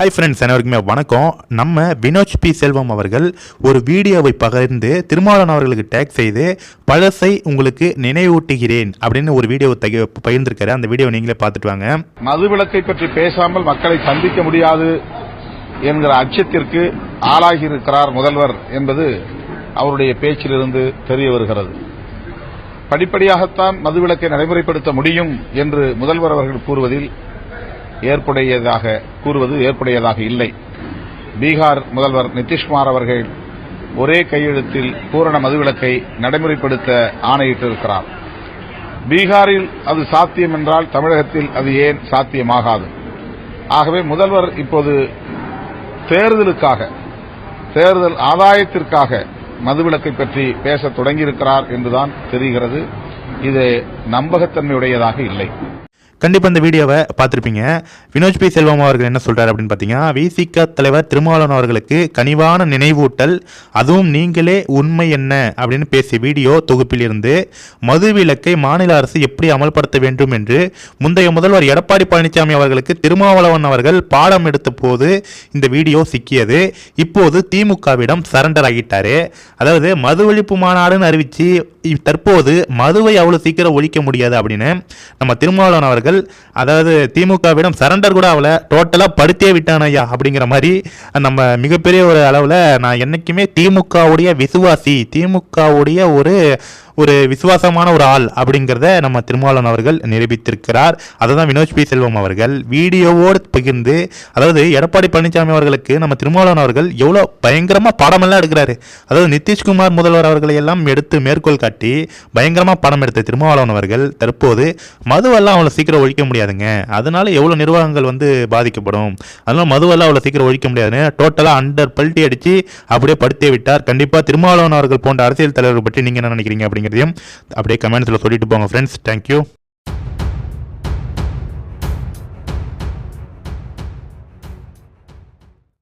Hi friends அனைவருக்குமே வணக்கம். நம்ம வினோஜ் பி. செல்வம் அவர்கள் ஒரு வீடியோவை பகிர்ந்து திருமாவளவன் அவர்களுக்கு டேக் செய்து பழசை உங்களுக்கு நினைவூட்டுகிறேன் அப்படின்னு ஒரு வீடியோ பகிர்ந்திருக்காரு. அந்த வீடியோ நீங்களே பார்த்துட்டு வாங்க. மதுவிலக்கை பற்றி பேசாமல் மக்களை சந்திக்க முடியாது என்கிற அச்சத்திற்கு ஆளாகி இருக்கிறார் முதல்வர் என்பது அவருடைய பேச்சிலிருந்து தெரிய வருகிறது. படிப்படியாகத்தான் மதுவிலக்கை நடைமுறைப்படுத்த முடியும் என்று முதல்வர் அவர்கள் கூறுவதில் ஏற்புடையதாக கூறுவது ஏற்புடையதாக இல்லை. பீகார் முதல்வர் நிதிஷ்குமார் அவர்கள் ஒரே கையெழுத்தில் பூரண மதுவிலக்கை நடைமுறைப்படுத்த ஆணையிட்டிருக்கிறார். பீகாரில் அது சாத்தியம் என்றால் தமிழகத்தில் அது ஏன் சாத்தியமாகாது? ஆகவே முதல்வர் இப்போது தேர்தலுக்காக தேர்தல் ஆதாயத்திற்காக மதுவிலக்கை பற்றி பேசத் தொடங்கியிருக்கிறார் என்றுதான் தெரிகிறது. இது நம்பகத்தன்மையுடையதாக இல்லை. கண்டிப்பாக இந்த வீடியோவை பார்த்துருப்பீங்க. வினோஜ் பி. செல்வம் அவர்கள் என்ன சொல்கிறார் அப்படின்னு பார்த்தீங்கன்னா விசிக தலைவர் திருமாவளவன் அவர்களுக்கு கனிவான நினைவூட்டல் அதுவும் நீங்களே உண்மை என்ன அப்படின்னு பேசிய வீடியோ தொகுப்பிலிருந்து மதுவிலக்கை மாநில அரசு எப்படி அமல்படுத்த வேண்டும் என்று முந்தைய முதல்வர் எடப்பாடி பழனிசாமி அவர்களுக்கு திருமாவளவன் அவர்கள் பாடம் எடுத்த போது இந்த வீடியோ சிக்கியது. இப்போது திமுகவிடம் சரண்டர் ஆகிட்டாரு. அதாவது மது ஒழிப்பு மாநாடுன்னு அறிவித்து தற்போது மதுவை அவ்வளோ சீக்கிரம் ஒழிக்க முடியாது அப்படின்னு நம்ம திருமாவளவன் அவர்கள் அதாவது திமுகவிடம் சரண்டர் கூட அவளை டோட்டலாக படுத்தே விட்டான் ஐயா அப்படிங்கிற மாதிரி நம்ம மிகப்பெரிய ஒரு அளவில் நான் என்னைக்குமே திமுகவுடைய விசுவாசி திமுகவுடைய ஒரு ஒரு விசுவாசமான ஒரு ஆள் அப்படிங்கிறத நம்ம திருமாவளவன் அவர்கள் நிரூபித்திருக்கிறார். அதை தான் வினோஜ் பி. செல்வம் அவர்கள். வீடியோவோடு பகிர்ந்து அதாவது எடப்பாடி பழனிசாமி அவர்களுக்கு நம்ம திருமாவளவன் அவர்கள் எவ்வளோ பயங்கரமாக படமெல்லாம் எடுக்கிறாரு. அதாவது நிதிஷ்குமார் முதல்வர் அவர்களை எல்லாம் எடுத்து மேற்கோள் காட்டி பயங்கரமாக படம் எடுத்த திருமாவளவன் அவர்கள் தற்போது மதுவெல்லாம் அவ்வளோ சீக்கிரம் ஒழிக்க முடியாதுங்க. அதனால எவ்வளோ நிர்வாகங்கள் வந்து பாதிக்கப்படும். அதனால மதுவெல்லாம் அவ்வளோ சீக்கிரம் ஒழிக்க முடியாதுன்னு டோட்டலாக அண்டர் பல்ட்டி அடித்து அப்படியே படுத்தே விட்டார். கண்டிப்பாக திருமாவளவன் அவர்கள் போன்ற அரசியல் தலைவர்கள் பற்றி நீங்கள் என்ன நினைக்கிறீங்க அப்படிங்கிறதையும் அப்படியே கமெண்ட்ஸில் சொல்லிட்டு போங்க ஃப்ரெண்ட்ஸ் தேங்க்யூ